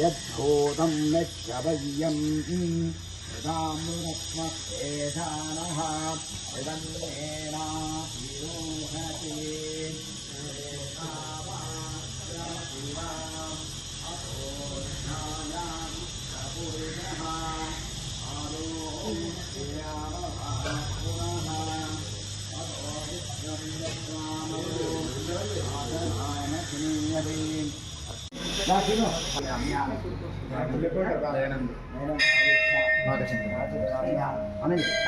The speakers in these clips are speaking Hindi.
यद्धोतं यश्चयन्ति रामृत्मते धानः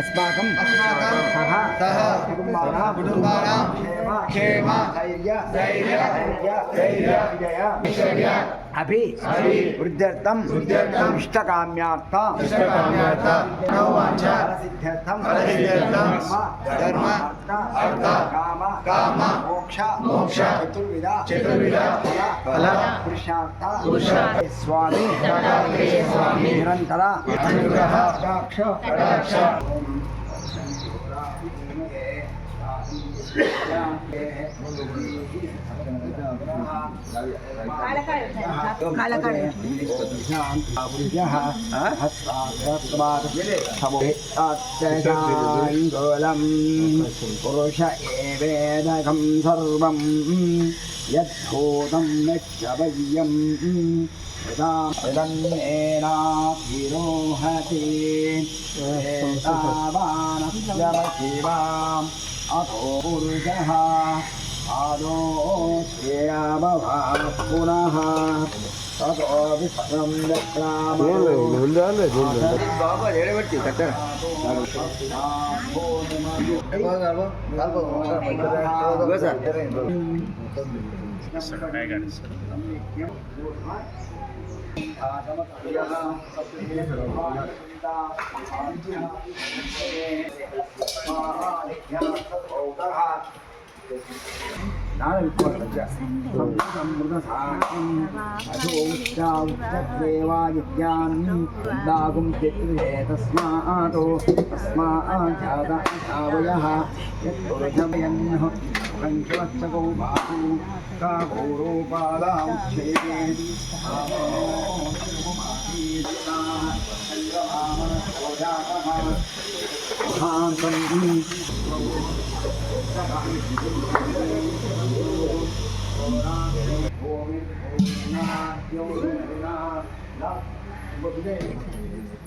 अस्माकं सह कुटुम्बानां कुटुम्बानां क्षेम क्षेम धैर्य धैर्य धैर्य विजय अपि అభి. వృద్ధ్యర్థం. ఇష్టకామ్యార్థ. సిద్ధ్యర్థం ధర్మ. కామ. కామ. మోక్ష. మోక్ష. చతుర్విధ. చతుర్విధ. ఫల. పురుషార్థ. పురుషార్థ. స్వామి. స్వామి. నిరంతర. पुरुषार्थ स्वामी दत्तात्रेय स्वामी निरंतर अनुग्रह कटाक्ष कटाक्ष ङ्गोलं पुरुष एवेदकं सर्वं यद्भूतं अथो पुरुषः आदो श्रेयामभा पुनः ततो ृतसाक्षादेवायुज्ञान्दागुं चित्रे तस्मातो तस्मात् जात आवयः यत्पुरुषमयन्नः कञ्चवत्सगौ भासु सा गौरोपादा Thank you.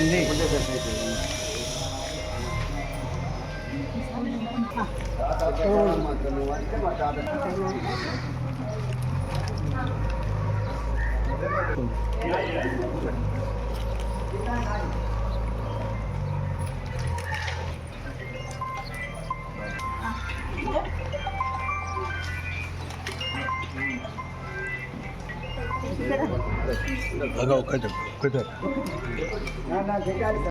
చేసింది Thank you. काघोरोपादामुच्छेदे అహోరాత్రే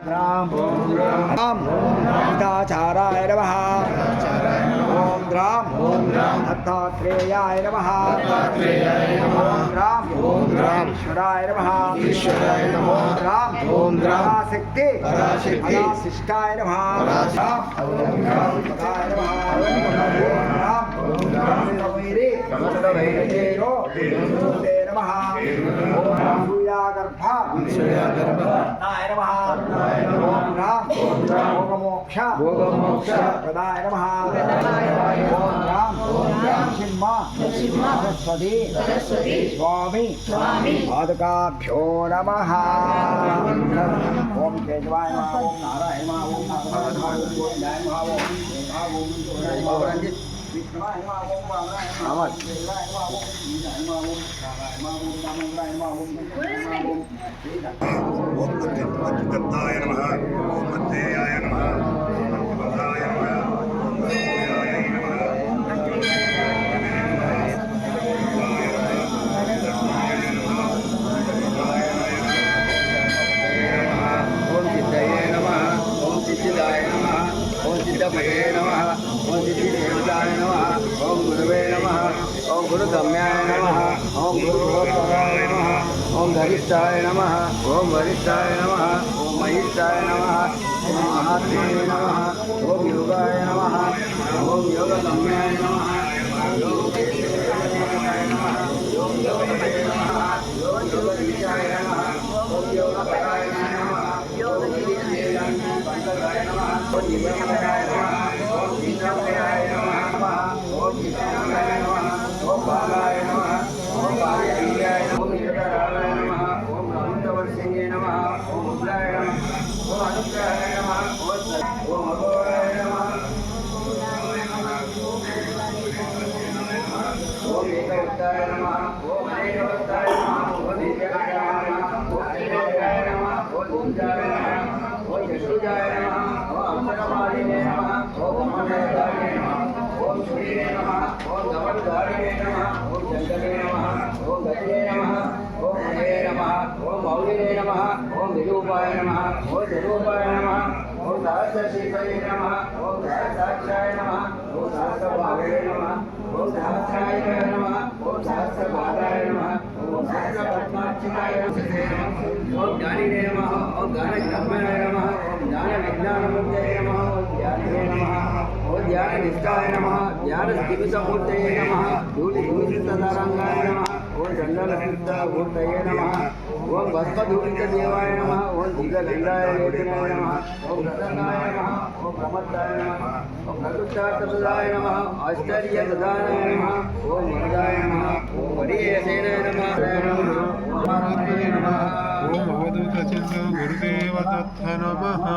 राम राम पिताचाराय नमः ॐ राम दत्तात्रेयाय नमः ॐ राम ईश्वराय नमः ॐ राम पराशक्ति पराशिष्टाय नमः राम पदाय नमः ॐ राम रवैरे रवैरेरो ते नमः। ॐ सूर्यागर्भा नाय नमः। ॐ राम भोगमोक्ष भोगमोक्ष प्रदाय नमः। ॐ राम नरसिंह सरस्वती। स्वामी। पादुकाभ्यो नमः। ॐ केशवाय नमः ॐ नारायण नमः ॐ नारायण नमः ॐ गोविन्दाय नमः ॐ देवाय ॐ What the वरिष्ठाय नमः ॐ वरिष्ठाय नमः ॐ महिष्ठाय नमः ॐ महात्मे नमः ॐ योगाय नमः ॐ योगगम्याय नमः ॐ बालाय ओम मौलिने नमः विरूपाय नमः ओम विरूपाय नमः ओम सहस्रशीर्षाय नमः ओम सहस्राक्षाय नमः ओम सहस्रभागाय नमः ओम सहस्राय नमः ओम सहस्रभागाय नमः ओम सहस्रपद्मार्चिताय नमः ओम ज्ञानिने नमः ओम ज्ञानज्ञानमय नमः ओम ज्ञानविज्ञानमुक्तये नमः ओम ज्ञानिने नमः ओम नमः ज्ञानस्थितिसमूर्तये नमः धूलिभूषिततरङ्गाय नमः ओम चण्डलसिद्धामूर्तये नमः ओम भस्मधूलित देवाय नमः ओम जीगगंधाय लोचनाय नमः ओम रत्नाय नमः ओम कमत्ताय नमः ओम चतुर्थाय नमः आश्चर्य प्रदानाय नमः ओम वरदाय नमः ओम वरीयसेनाय नमः ओम आराध्याय नमः ओम भवदूत गुरुदेव दत्त नमः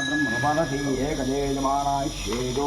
ब्रह्मणपादधीये गजेयमानाय शेदो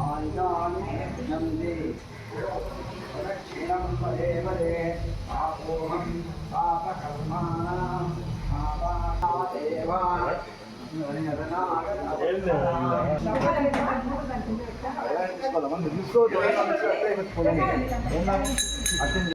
आयुजानुजन्ति दक्षिणं पदे पदे पापोऽहं पापकर्माणां తీసుకోవాలి అర్థం